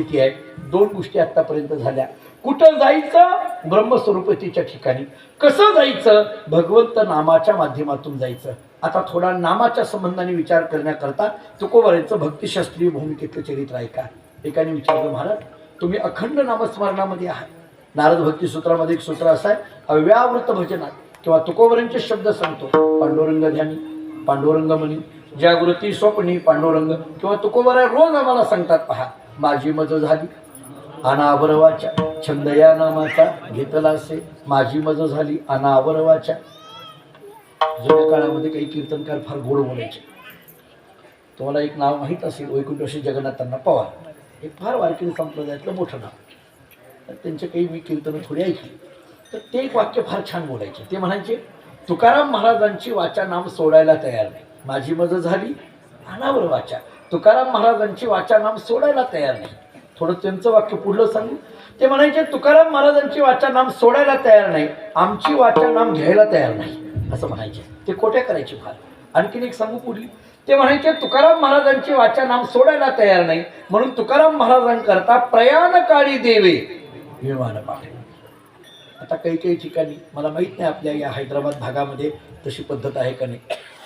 स्थिती आहे. दोन गोष्टी आतापर्यंत झाल्या. कुठं जायचं? ब्रह्मस्वरूपतीच्या ठिकाणी. कसं जायचं? भगवंत नामाच्या माध्यमातून जायचं. आता थोडा नामाच्या संबंधाने विचार करण्याकरता तुकोबारांचं भक्तिशास्त्रीय भूमिकेतलं चरित्र आहे का एकाने विचारलं महाराज तुम्ही अखंड नामस्मरणामध्ये आहात. नारद भक्ती सूत्रामध्ये एक सूत्र असं आहे अव्यावृत भजनात किंवा तुकोबरांचे शब्द सांगतो. पांडुरंग ध्यानी पांडुरंग म्हणी जागृती स्वप्नी पांडुरंग किंवा तुकोबरा रोज आम्हाला सांगतात पहा माझी मज झाली. अनावरवाच्या छंद या नामाचा घेतला असे माझी मज झाली अनावरवाच्या. जुन्या काळामध्ये काही कीर्तनकार फार गोड बोलायचे. तुम्हाला एक नाव माहीत असेल वैकुंठशी जगन्नाथांना पवार. हे फार वारकरी संप्रदायातलं मोठं नाव. तर त्यांचे काही मी कीर्तनं थोडी ऐकली. तर ते एक वाक्य फार छान बोलायचे. ते म्हणायचे तुकाराम महाराजांची वाचा नाम सोडायला तयार नाही. माझी मज झाली अनावर वाचा तुकाराम महाराजांची वाचा नाम सोडायला तयार नाही. थोडं त्यांचं वाक्य पुढलं सांगू. ते म्हणायचे तुकाराम महाराजांची वाचा नाम सोडायला तयार नाही. आमची वाचा नाम घ्यायला तयार नाही. असं म्हणायचे. ते खोट्या करायचे फार. आणखीन एक सांगू पुढली. ते म्हणायचे तुकाराम महाराजांची वाचा नाम सोडायला तयार नाही. म्हणून तुकाराम महाराजांकरता प्रयाणकाळी देवे. विमान पाठवे आता काही काही ठिकाणी मला माहीत नाही आपल्या या हैदराबाद भागामध्ये तशी पद्धत आहे का नाही.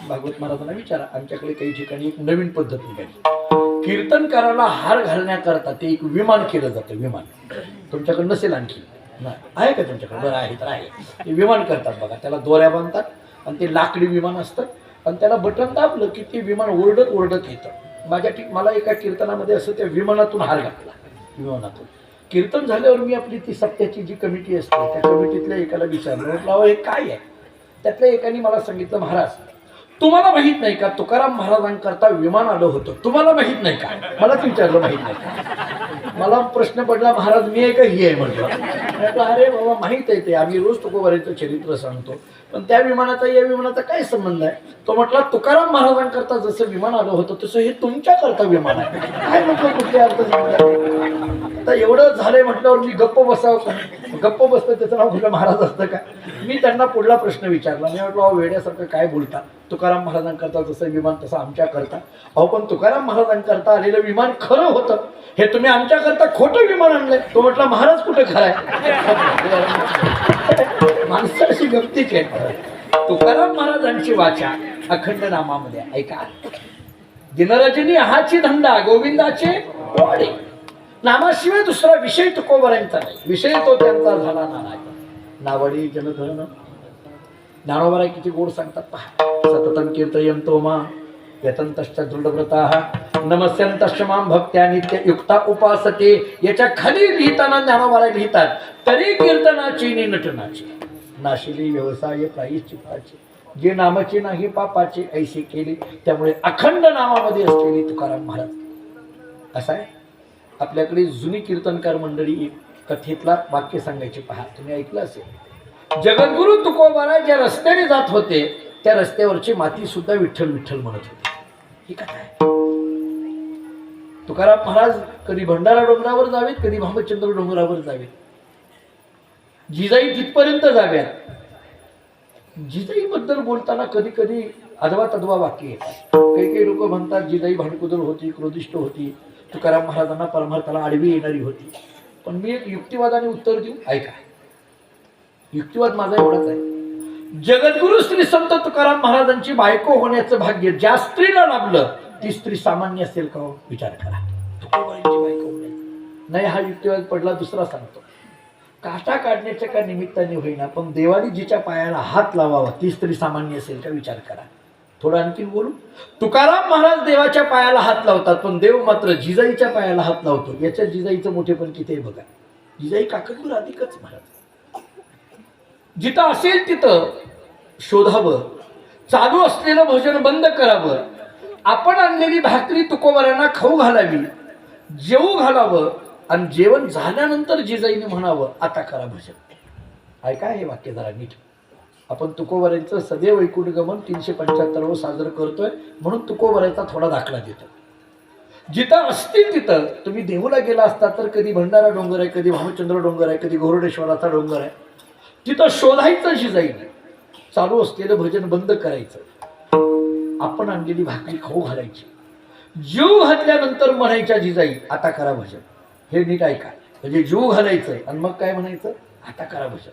भागवत महाराजांना विचारा आमच्याकडे काही ठिकाणी एक नवीन पद्धत निघाली. कीर्तनकाराला हार घालण्याकरता ते एक विमान केलं जातं विमान. तुमच्याकडे नसेल आणखी. आहे का तुमच्याकडे? बरं आहे तर आहे. ते विमान करतात बघा त्याला दोऱ्या बांधतात आणि ते लाकडी विमान असतं आणि त्याला बटन दाबलं की ते विमान ओरडत ओरडत येतं. माझ्या ठीक मला एका कीर्तनामध्ये असं त्या विमानातून हार घातला विमानातून. कीर्तन झाल्यावर मी आपली ती सत्याची जी कमिटी असते त्या कमिटीतल्या एकाला विचारलं म्हटलं हे काय आहे? त्यातल्या एकाने मला सांगितलं महाराज तुम्हाला माहीत नाही का तुकाराम महाराजांकरता विमान आलं होतं? तुम्हाला माहीत नाही का? मलाच विचारलं माहीत नाही का? मला प्रश्न पडला महाराज मी आहे का ही आहे म्हटलं. म्हटलं अरे बाबा माहीत आहे ते. आम्ही रोज तुकोबारीचं चरित्र सांगतो. पण त्या विमानाचा या विमानाचा काय संबंध आहे? तो म्हटला तुकाराम महाराजांकरता जसं विमान आलं होतं तसं हे तुमच्याकरता विमान आहे. काय म्हटलं कुठले अर्थ आता एवढं झालंय म्हटल्यावर मी गप्प बसावं गप्प बसतं त्याचं नाव कुठलं महाराज असतं का? मी त्यांना पुढला प्रश्न विचारला. मी म्हटलं अहो वेड्यासारखं काय बोलता? तुकाराम महाराजांकरता जसं विमान तसं आमच्याकरता. अहो पण तुकाराम महाराजांकरता आलेलं विमान खरं होतं. हे तुम्ही आमच्याकरता खोटं विमान आणलंय. तो म्हटला महाराज कुठं खरं आहे? माणसाशी गमतीच तुकाराम महाराजांची वाचा अखंड नामामध्ये ऐका. दिनरजनी हाची धंदा गोविंदाचे वाडे. नामाशिवाय दुसरा विषय तुकोबऱ्यांचा नाही. विषय तो त्यांचा झाला नाराय नावडी जनधन. ज्ञानोबरा किती गोड सांगतात पहा. सततम कीर्तयंतो मा. यतंतश्च दृढव्रता नमस्यंतश्च माम भक्त्या नित्य युक्ता उपासते याच्या खाली लिहिताना ज्ञानोबाला लिहितात तरी कीर्तनाची नि नटनाची। नाशिली व्यवसाय प्रायश्चित्ताची जे नामाची नाही पापाची ऐशी केले त्यामुळे अखंड नामामध्ये असलेली तुकाराम महाराज। असा आहे? आपल्याकडे जुनी कीर्तनकार मंडळी कथेतला वाक्य सांगायचे पहा तुम्ही ऐकलं असेल? जगद्गुरु तुकोबारा ज्या रस्त्याने जात होते त्या रस्त्यावरची माती सुद्धा विठ्ठल विठ्ठल म्हणत होती। ही कथा आहे. तुकाराम महाराज कधी भंडारा डोंगरावर जावेत कधी भामचंद्र डोंगरावर जावेत. जिजाई तिथपर्यंत जाव्यात जिजाई बद्दल बोलताना कधी कधी अधवा तदवा वाक्य येतात. काही काही लोक म्हणतात जिजाई भांडकुदर होती क्रोधिष्ट होती. तुकाराम महाराजांना परमार्थाला आडवी येणारी होती. पण मी एक युक्तिवादाने उत्तर देऊ ऐका. युक्तिवाद माझा एवढाच आहे. जगद्गुरु श्री संत तुकाराम महाराजांची बायको होण्याचं भाग्य ज्या स्त्रीला लाभलं ती स्त्री सामान्य असेल का हो? विचार करा. बायको नाही हा युक्तिवाद पडला दुसरा सांगतो. काटा काढण्याच्या का निमित्ताने होईना पण देवानी जिच्या पायाला हात लावावा ती स्त्री सामान्य असेल का? विचार करा. थोडं आणखीन बोलू? तुकाराम महाराज देवाच्या पायाला हात लावतात पण देव मात्र जिजाईच्या पायाला हात लावतो. याच्या जिजाईचं मोठेपण किती आहे बघा. जिजाई काकतपूर अधिकच महाराज. जिथं असेल तिथं शोधावं. चालू असलेलं भजन बंद करावं. आपण आणलेली भाकरी तुकोबारांना खाऊ घालावी. जेवू घालावं आणि जेवण झाल्यानंतर जिजाईने म्हणावं आता करा भजन. ऐका हे वाक्य जरा नीट. आपण तुकोबाऱ्यांचं सदैव ऐकून गमन तीनशे पंच्याहत्तरवर साजरं करतोय म्हणून तुकोबाऱ्याचा थोडा दाखला देतो. जिथं असतील तिथं तुम्ही देहूला गेला असता तर कधी भंडारा डोंगर आहे कधी भामचंद्र डोंगर आहे कधी घोरडेश्वराचा डोंगर आहे. तिथं शोधायचं जिजाईने चालू असलेलं भजन बंद करायचं. आपण आणलेली भाकरी खाऊ घालायची. जीव घातल्यानंतर म्हणायच्या जिजाई आता करा भजन. हे नीट ऐका. म्हणजे जीव घालायचं आणि मग काय म्हणायचं? आता करा भजन.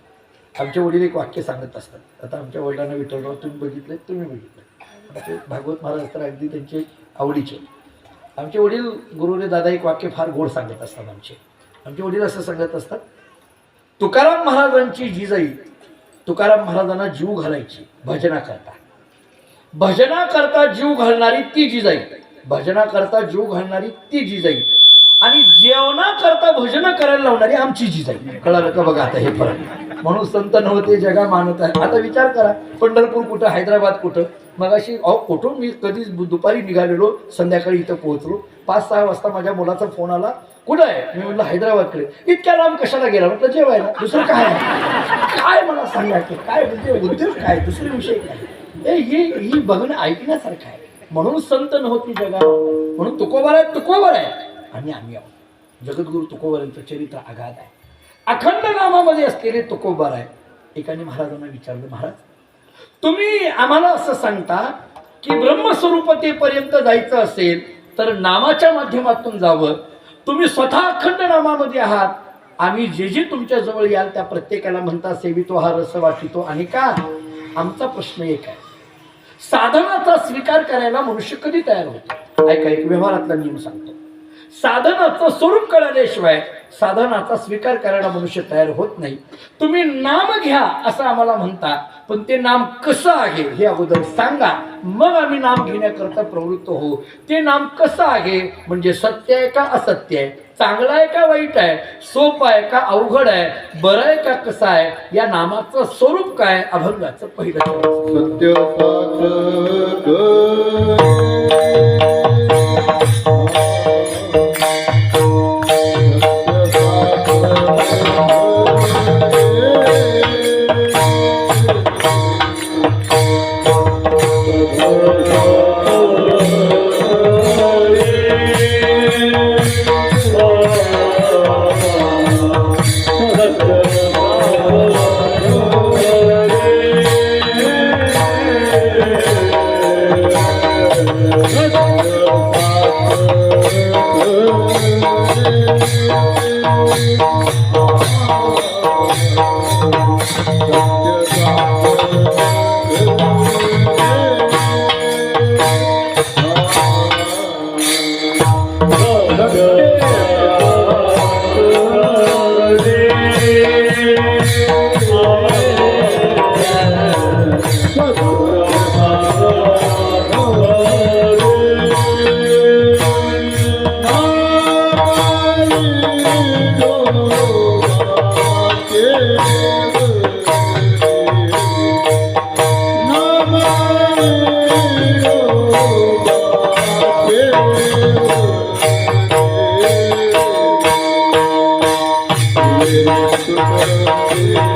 आमचे वडील एक वाक्य सांगत असतात. आता आमच्या वडिलांना विठ्ठलराव तुम्ही बघितले तुम्ही बघितलं आमचे भागवत महाराज तर अगदी त्यांचे आवडीचे. आमचे वडील गुरुरे दादा एक वाक्य फार गोड सांगत असतात आमचे. आमचे वडील असं सांगत असतात तुकाराम महाराजांची जिजाई तुकाराम महाराजांना जीव घालायची भजना करता. भजना करता जीव घालणारी ती जिजाई भजना करता जीव घालणारी ती जिजाई आणि जेवणा करता भजन करायला लावणारी आमची जिजाई कळालं का बघा आता हे फरक? म्हणून संत नव्हते जगा मानत आहे. आता विचार करा पंढरपूर कुठं हैदराबाद कुठं? मग अशी अहो कुठून मी कधीच दुपारी निघालेलो संध्याकाळी इथं पोहोचलो. पाच सहा वाजता माझ्या मुलाचा फोन आला कुठं आहे? मी म्हटलं हैदराबादकडे. इतक्या लांब कशाला गेला? म्हटलं जेवायला. दुसरं काय काय मला सांगा की काय म्हणजे उद्योग काय? दुसरे विषय काय? हे ही बघणं ऐकण्यासारखं आहे. म्हणून संत नव्हती जगा म्हणून तुकोबार आहे तुकोबार आहे. आणि आम्ही आहोत. जगद्गुरु तुकोबारांचं चरित्र आघात आहे. अखंड नामामध्ये असलेले तुकोबार आहे. एकाने महाराजांना विचारलं महाराज तुम्ही आम्हाला असं सांगता की ब्रह्मस्वरूपतेपर्यंत जायचं असेल तर नामाच्या माध्यमातून जावं तुम्ही स्वतः अखंड नामामध्ये आहात. आम्ही जे जे तुमच्या जवळ याल त्या प्रत्येकाला म्हणता सेवितो हा रस वाटितो आणि का आमचा प्रश्न एक आहे. साधनाचा स्वीकार करायला मनुष्य कधी तयार होतो? ऐका एक व्यवहारातला नियम सांगतो. साधनाचं स्वरूप कळल्याशिवाय साधनाचा स्वीकार करायला मनुष्य तयार होत नाही. तुम्ही नाम घ्या असं आम्हाला म्हणता पण ते नाम कसं आहे हे अगोदर सांगा. मग आम्ही नाम घेण्याकरता प्रवृत्त होऊ. ते नाम कसं आहे? म्हणजे सत्य आहे का असत्य आहे? चांगलं आहे का वाईट आहे? सोपं आहे का अवघड आहे? बरं आहे का कसं आहे? या नामाचं स्वरूप काय? अभंगाचं पहिलं Yeah.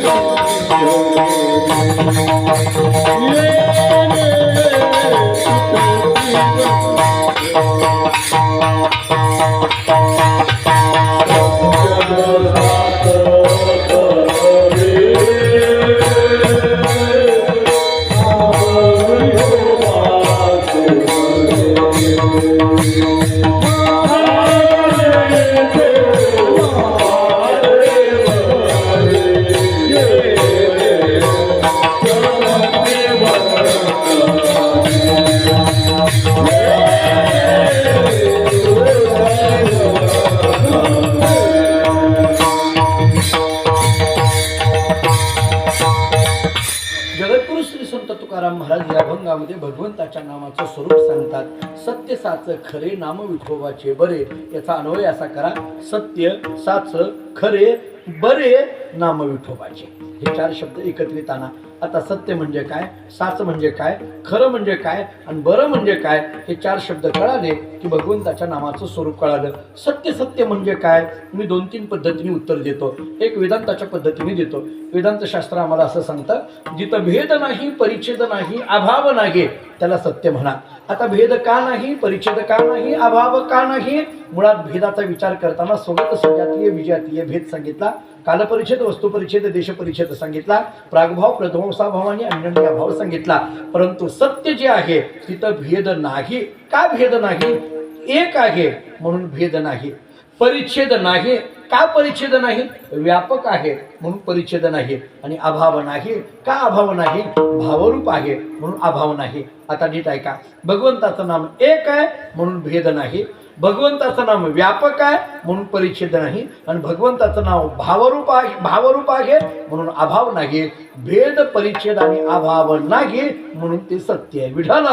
Yeah. या भगवंताच्या नामाचं स्वरूप सांगतात. सत्य साच खरे नाम विठोबाचे बरे. याचा अन्वय असा करा. सत्य साच खरे बरे नाम विठोबाचे. हे चार शब्द एकत्रित आणा. आता सत्य म्हणजे काय साच म्हणजे काय खरं म्हणजे काय आणि बरं म्हणजे काय हे चार शब्द कळाले की भगवंताच्या नामाचं स्वरूप कळालं. सत्य सत्य म्हणजे काय? मी दोन तीन पद्धतीने उत्तर देतो. एक वेदांताच्या पद्धतीने देतो. वेदांतशास्त्र आम्हाला असं सांगतं जिथं भेद नाही परिच्छेद नाही अभाव नाही त्याला सत्य म्हणा. आता भेद का नाही परिच्छेद का नाही अभाव का नाही? मुळात भेदाचा विचार करताना सोबत सजातीय विजातीय भेद सांगितला. कालपरिच्छेद वस्तुपरिच्छेद देशपरिच्छेद सांगितला प्रागभाव प्रध्वंसाभाव आणि अन्यभाव सांगितला. परंतु सत्य जे आहे तिथं भेद नाही. का भेद नाही? एक आहे म्हणून भेद नाही. परिच्छेद नाही. का परिच्छेद नाही? व्यापक आहे म्हणून परिच्छेद नाही. आणि अभाव नाही. का अभाव नाही? भावरूप आहे म्हणून अभाव नाही. आता नीट ऐका. भगवंताचं नाम एक आहे म्हणून भेद नाही. भगवंताचं नाम व्यापक आहे म्हणून परिच्छेद नाही. आणि भगवंताचं नाव भावरूप आहे भावरूप आहे म्हणून अभाव नाही. भेद परिच्छेद आणि अभाव नाही म्हणून ते सत्य आहे. विठाल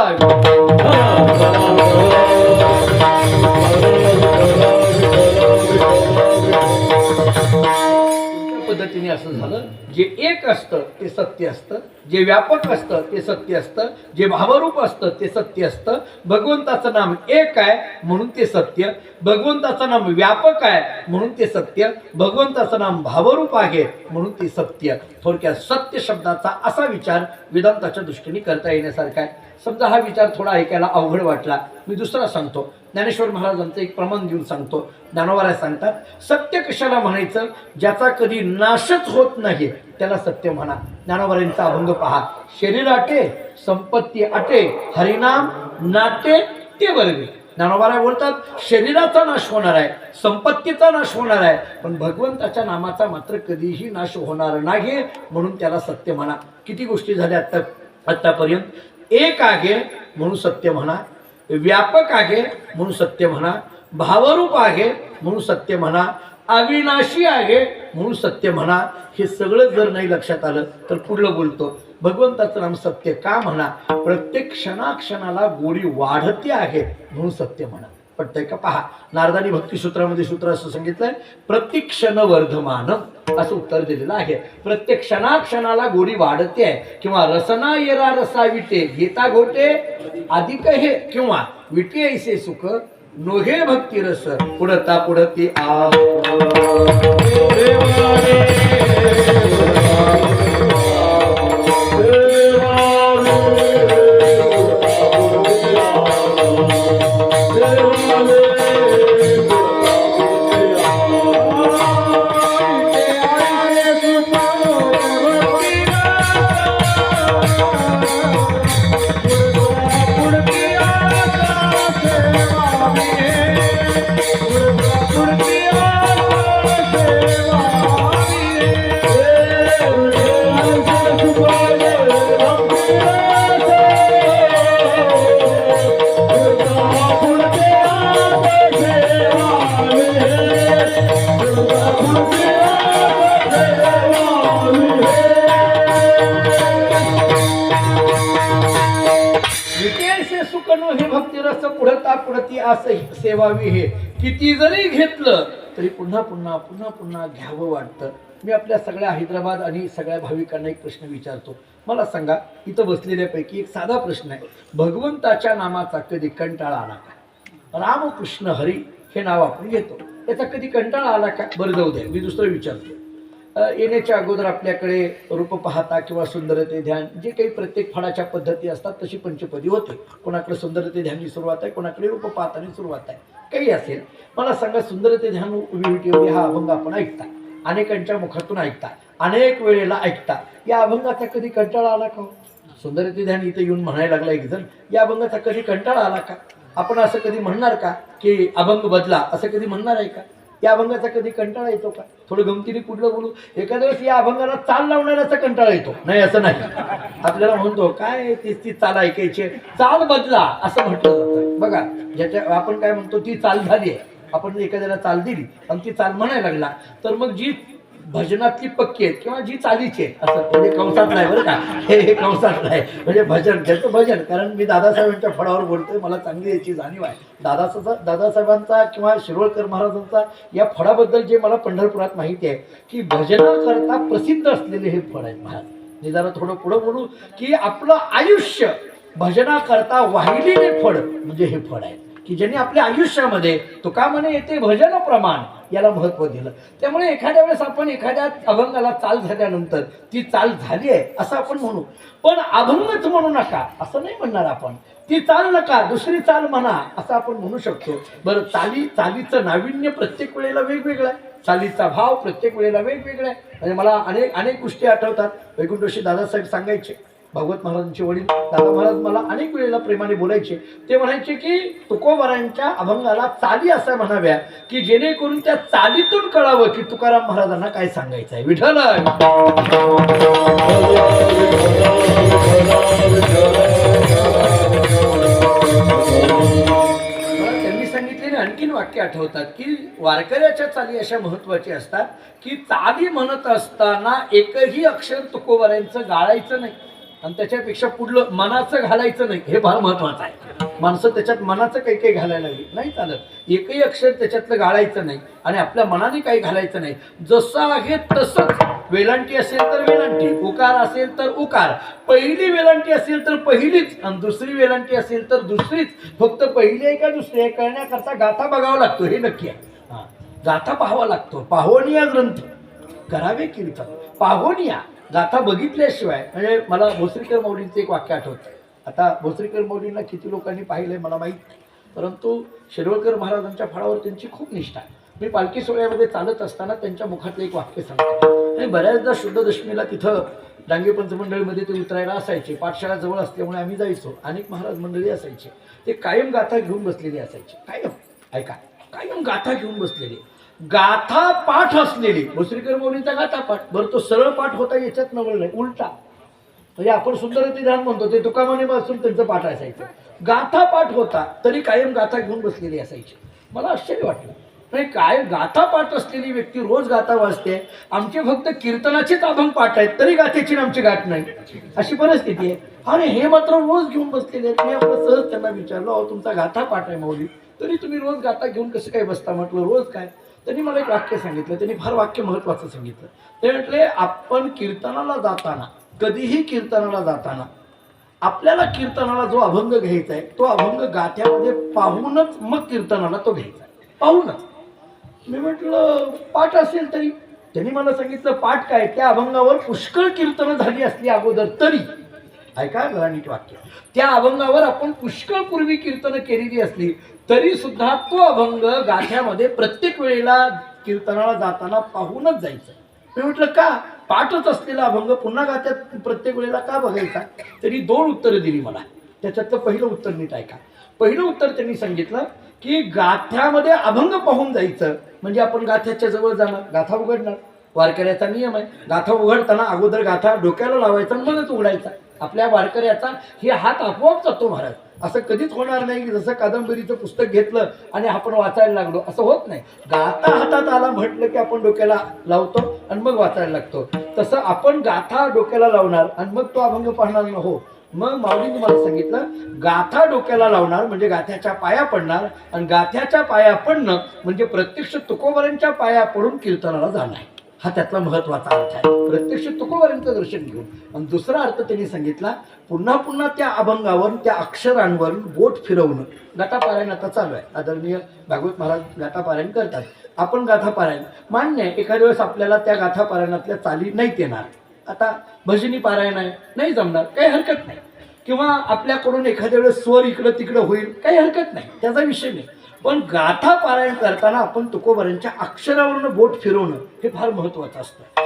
तुमच्या पद्धतीने असं झालं. जे एक असतं ते सत्य असतं. जे व्यापक असतं ते सत्य असतं. जे भावरूप असतं ते सत्य असतं. भगवंताचं नाम एक आहे म्हणून ते सत्य. भगवंताचं नाम व्यापक आहे म्हणून ते सत्य. भगवंताचं नाम भावरूप आहे म्हणून ते सत्य. थोडक्यात सत्य शब्दाचा असा विचार वेदांताच्या दृष्टीने करता येण्यासारखा आहे. समजा हा विचार थोडा ऐकायला अवघड वाटला. मी दुसरा सांगतो. ज्ञानेश्वर महाराजांचं एक प्रमाण देऊन सांगतो. ज्ञानोबाला सांगतात सत्य कशाला म्हणायचं? ज्याचा कधी नाशच होत नाही त्याला सत्य म्हणा. ज्ञानोबारांचा अभंग पहा. शरीर आटे संपत्ती आटे हरिनाम नाटे ते वर्गे ज्ञानोबाराय बोलतात शरीराचा नाश होणार आहे संपत्तीचा नाश होणार आहे. पण भगवंताच्या नामाचा मात्र कधीही नाश होणार नाही म्हणून त्याला सत्य म्हणा. किती गोष्टी झाल्या आत्ता आत्तापर्यंत? एक आहे म्हणून सत्य म्हणा. व्यापक आहे म्हणून सत्य म्हणा. भावरूप आहे म्हणून सत्य म्हणा. अविनाशी आहे म्हणून सत्य म्हणा हे सगळं जर नाही लक्षात आलं तर पुढलं बोलतो? भगवंताचं नाम सत्य का म्हणा? प्रत्येक क्षणाक्षणाला गोडी वाढते आहे म्हणून सत्य म्हणा. पटतंय का? पहा नारदानी भक्ती सूत्रामध्ये सूत्र असं सांगितलंय प्रत्येक क्षण वर्धमान असं उत्तर दिलेलं आहे. प्रत्येक क्षणाक्षणाला गोडी वाढते आहे. किंवा रसना येरा रसा विटे घेता घोटे अधिक हे. किंवा विटे ऐसे सुख नोहे भक्ती रस पुढता पुढती आ. विटेसे पुढता असं सेवावी हे. किती जरी घेतलं तरी पुन्हा पुन्हा पुन्हा पुन्हा घ्यावं वाटतं. मी आपल्या सगळ्या हैदराबाद आणि सगळ्या भाविकांना एक प्रश्न विचारतो. मला सांगा इथं बसलेल्यापैकी एक साधा प्रश्न आहे. भगवंताच्या नामाचा कधी कंटाळा आला का? रामकृष्ण हरी हे नाव आपण घेतो. याचा कधी कंटाळा आला का? बरं जाऊ द्या मी दुसरं विचारतो. येण्याच्या अगोदर आपल्याकडे रूप पाहता किंवा सुंदरते ध्यान जे काही प्रत्येक फळाच्या पद्धती असतात तशी पंचपदी होते. कोणाकडे सुंदरते ध्यानची सुरुवात आहे कोणाकडे रूप पाहतानी सुरुवात आहे. काही असेल. मला सांगा सुंदरते ध्यान उभी हा अभंग आपण ऐकता. अनेकांच्या मुखातून ऐकता. अनेक वेळेला ऐकता. या अभंगाचा कधी कंटाळा आला का हो? सुंदरते ध्यान इथे येऊन म्हणायला लागला एक जण या अभंगाचा कधी कंटाळा आला का? आपण असं कधी म्हणणार का की अभंग बदला? असं कधी म्हणणार आहे का? या अभंगाचा कधी कंटाळा येतो का? थोडं गमतीने कुठलं बोलू? एखाद्या वेळेस या अभंगाला चाल लावणाऱ्याचा कंटाळा येतो. नाही असं नाही. आपल्याला म्हणतो काय तीच ती चाल ऐकायची? चाल बदला असं म्हटलं जातं. बघा ज्याच्या आपण काय म्हणतो ती चाल झाली आहे. आपण एखाद्याला चाल दिली आणि ती चाल म्हणायला लागला तर मग जी भजनातली पक्की आहेत किंवा जी चालीची आहेत. असं म्हणजे कंसात नाही बरं का. हे हे कंसात नाही. म्हणजे भजन ज्याचं भजन कारण मी दादासाहेबांच्या फळावर बोलतोय मला चांगली याची जाणीव आहे. दादासा दादासाहेबांचा किंवा शिरोळकर महाराजांचा या फळाबद्दल जे मला पंढरपुरात माहिती आहे की भजनाकरता प्रसिद्ध असलेले हे फळ आहेत महाराज. मी जरा थोडं पुढं बोलू की आपलं आयुष्य भजनाकरता वाहिलेले फळ म्हणजे हे फळ आहे की ज्यांनी आपल्या आयुष्यामध्ये तुका म्हणे येते भजन प्रमाण याला महत्त्व दिलं. त्यामुळे एखाद्या वेळेस आपण एखाद्या अभंगाला चाल झाल्यानंतर ती चाल झाली आहे असं आपण म्हणू. पण अभंगच म्हणू नका असं नाही म्हणणार आपण. ती चाल नका दुसरी चाल म्हणा असं आपण म्हणू शकतो. बरं चाली चालीचं नाविन्य प्रत्येक वेळेला वेगवेगळं आहे. चालीचा भाव प्रत्येक वेळेला वेगवेगळा आहे. म्हणजे मला अनेक अनेक गोष्टी आठवतात. वैकुंठशी दादासाहेब सांगायचे भागवत महाराजांचे वडील दादा महाराज मला अनेक वेळेला प्रेमाने बोलायचे. ते म्हणायचे की तुकोबारांच्या अभंगाला चाली असा म्हणाव्या की जेणेकरून त्या चालीतून कळावं की तुकाराम महाराजांना काय सांगायचं आहे विठल आणखीन वाक्य आठवतात की वारकऱ्याच्या चाली अशा महत्वाची असतात की चाली म्हणत असताना एकही अक्षर तुकोबारांचं गाळायचं नाही. आणि त्याच्यापेक्षा पुढलं मनाचं घालायचं नाही हे फार महत्वाचं आहे. माणसं त्याच्यात मनाचं काही काही घालायला लागली नाही चालत. एकही अक्षर त्याच्यातलं गाळायचं नाही आणि आपल्या मनाने काही घालायचं नाही. जसं आहे तसंच. वेलांटी असेल तर वेलांटी उकार असेल तर उकार. पहिली वेलांटी असेल तर पहिलीच आणि दुसरी वेलांटी असेल तर दुसरीच. फक्त पहिली आहे का दुसरी आहे कळण्याकरता गाथा बघावा लागतो हे नक्की आहे. हा. गाथा पाहावा लागतो. पाहोनिया ग्रंथ. करावे कीर्तन. पाहोनिया. गाथा बघितल्याशिवाय म्हणजे मला भोसरीकर मौलींचं एक वाक्य आठवतं. आता भोसरीकर मौलींना किती लोकांनी पाहिलंय मला माहीत नाही. परंतु शिरवळकर महाराजांच्या फळावर त्यांची खूप निष्ठा आहे. मी पालखी सोहळ्यामध्ये चालत असताना त्यांच्या मुखातलं एक वाक्य सांगतो. आणि बऱ्याचदा शुद्ध दशमीला तिथं डांगे पंचमंडळीमध्ये ते उतरायला असायचे. पाठशाळा जवळ असल्यामुळे आम्ही जायचो. अनेक महाराज मंडळी असायचे. ते कायम गाथा घेऊन बसलेली असायचे. कायम. ऐका. कायम गाथा घेऊन बसलेली. गाथा पाठ असलेली. भोसरीकर मौलींचा गाथा पाठ. बरं तो सरळ पाठ होता याच्यात नवल नाही उलटा. म्हणजे आपण सुंदर ध्यान म्हणतो ते तुकामाने बसून त्यांचं पाठ असायचं. गाथा पाठ होता तरी कायम गाथा घेऊन बसलेली असायची. मला आश्चर्य वाटलं. नाही काय गाथा पाठ असलेली व्यक्ती रोज गाथा वाचते? आमचे फक्त कीर्तनाचेच अभंग पाठ आहेत तरी गाथेची आमची गाठ नाही. अशी परिस्थिती आहे. आणि हे मात्र रोज घेऊन बसलेले आहेत. मी आपलं सहज त्यांना विचारलं अहो तुमचा गाथा पाठ आहे माऊली तरी तुम्ही रोज गाथा घेऊन कसं काय बसता? म्हटलं रोज काय? त्यांनी मला एक वाक्य सांगितलं त्यांनी फार वाक्य महत्वाचं सांगितलं. ते म्हटले आपण कीर्तनाला जाताना कधीही कीर्तनाला जाताना आपल्याला कीर्तनाला जो अभंग घ्यायचा आहे तो अभंग गात्यामध्ये पाहूनच मग कीर्तनाला तो घ्यायचा आहे. पाहूनच. मी म्हटलं पाठ असेल तरी. त्यांनी मला सांगितलं पाठ काय त्या अभंगावर पुष्कळ कीर्तनं झाली असली अगोदर तरी. ऐका जरा नीट वाक्य. त्या अभंगावर आपण पुष्कळ पूर्वी कीर्तनं केलेली असली तरी सुद्धा तो अभंग गाठ्यामध्ये प्रत्येक वेळेला कीर्तनाला जाताना पाहूनच जायचं. मी म्हटलं का? पाठच असलेला अभंग पुन्हा गात्यात प्रत्येक वेळेला का बघायचा? तरी दोन उत्तरं दिली मला. त्याच्यातलं पहिलं उत्तर नीट ऐका. पहिलं उत्तर त्यांनी सांगितलं की गाथ्यामध्ये अभंग पाहून जायचं. म्हणजे आपण गाथ्याच्या जवळ जाणार गाथा उघडणार. वारकऱ्याचा नियम आहे. गाथा उघडताना अगोदर गाथा डोक्याला लावायचा मध्येच उघडायचा. आपल्या वारकऱ्याचा हे हात आपोआप जातो महाराज. असं कधीच होणार नाही की जसं कादंबरीचं पुस्तक घेतलं आणि आपण वाचायला लागलो. असं होत नाही. गाथा हातात आला म्हटलं की आपण डोक्याला लावतो आणि मग वाचायला लागतो. तसं आपण गाथा डोक्याला लावणार आणि मग तो अभंग पाहणार ना हो. मग माऊलीने मला सांगितलं गाथा डोक्याला लावणार म्हणजे गाथ्याच्या पाया पडणार आणि गाथ्याच्या पाया पडणं म्हणजे प्रत्यक्ष तुकोबरांच्या पाया पडून कीर्तनाला जाणार. हा त्यातला महत्त्वाचा अर्थ आहे. प्रत्यक्ष तुकोबारांचं दर्शन घेऊन. आणि दुसरा अर्थ त्यांनी सांगितला पुन्हा पुन्हा त्या अभंगावर त्या अक्षरांवर बोट फिरवणं. गाठापारायण आता चालू आहे. आदरणीय भागवत महाराज गाठापारायण करतात. आपण गाथापारायण मान्य आहे एखाद्या वेळेस आपल्याला त्या गाथापारायणातल्या चाली नाहीत येणार. आता भजनी पारायण आहे नाही जमणार. काही हरकत नाही. किंवा आपल्याकडून एखाद्या वेळेस स्वर इकडं तिकडं होईल काही हरकत नाही. त्याचा विषय नाही. पण गाथा पारायण करताना आपण तुकोबारांच्या अक्षरावरनं बोट फिरवणं हे फार महत्वाचं असतं.